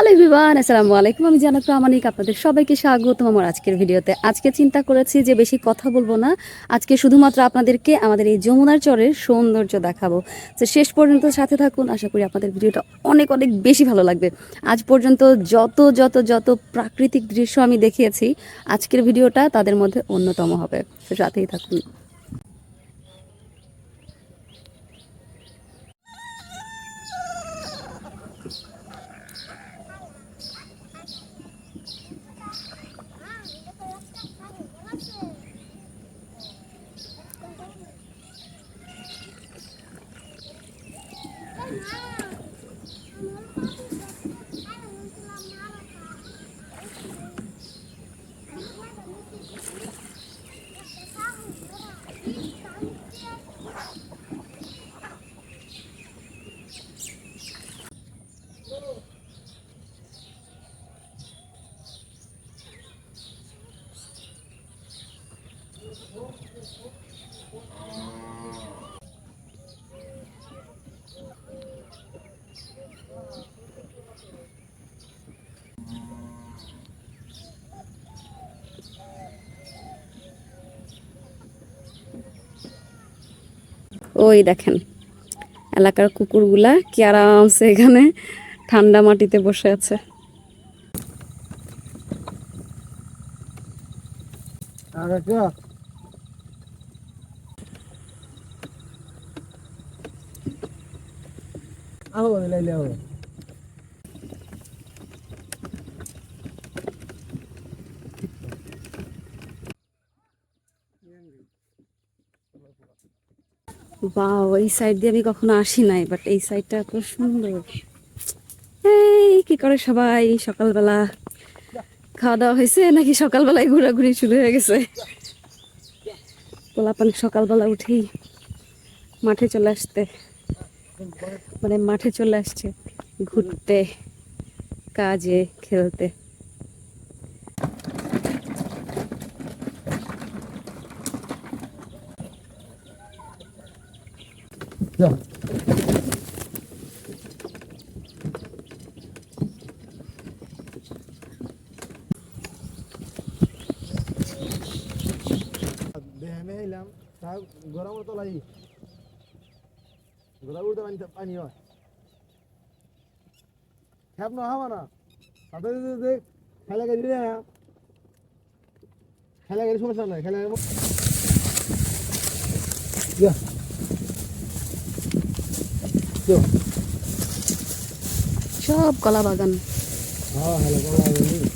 Hello everyone, আসসালামু আলাইকুম। আমি জানাত প্রামাণিক, আপনাদের সবাইকে স্বাগতম আমার আজকের ভিডিওতে। আজকে চিন্তা করেছি যে বেশি কথা বলব না। আজকে শুধুমাত্র আপনাদেরকে আমাদের এই যমুনার চরের সৌন্দর্য দেখাবো। তো শেষ পর্যন্ত সাথে থাকুন। আশা করি আপনাদের ভিডিওটা অনেক অনেক বেশি ভালো লাগবে। আজ পর্যন্ত যত যত যত প্রাকৃতিক দৃশ্য আমি দেখিয়েছি, আজকের ভিডিওটা তাদের মধ্যে অন্যতম হবে। সাথেই থাকুন। Bye. ওই দেখেন এলাকার কুকুরগুলা কি আরামসে এখানে ঠান্ডা মাটিতে বসে আছে। আহো। বাহ, এই সাইড দিয়ে আমি কখনো আসি নাই বাট এই সাইডটা এত সুন্দর। এই, কি করে সবাই সকালবেলা খাওয়া দাওয়া হয়েছে নাকি সকালবেলায় ঘোরাঘুরি শুরু হয়ে গেছে? পোলাপানি সকালবেলা উঠেই মাঠে চলে আসতে মানে মাঠে চলে আসছে, ঘুরতে, কাজে, খেলতে। যা দেহমে এলাম তা গরম তো লাই গরম তো হয়। খেপ না হওয়া না। তাতে খেলা খেলা গেলে সমস্যা নাই, খেলা সব কলা বাগান। হ্যাঁ কলা বলা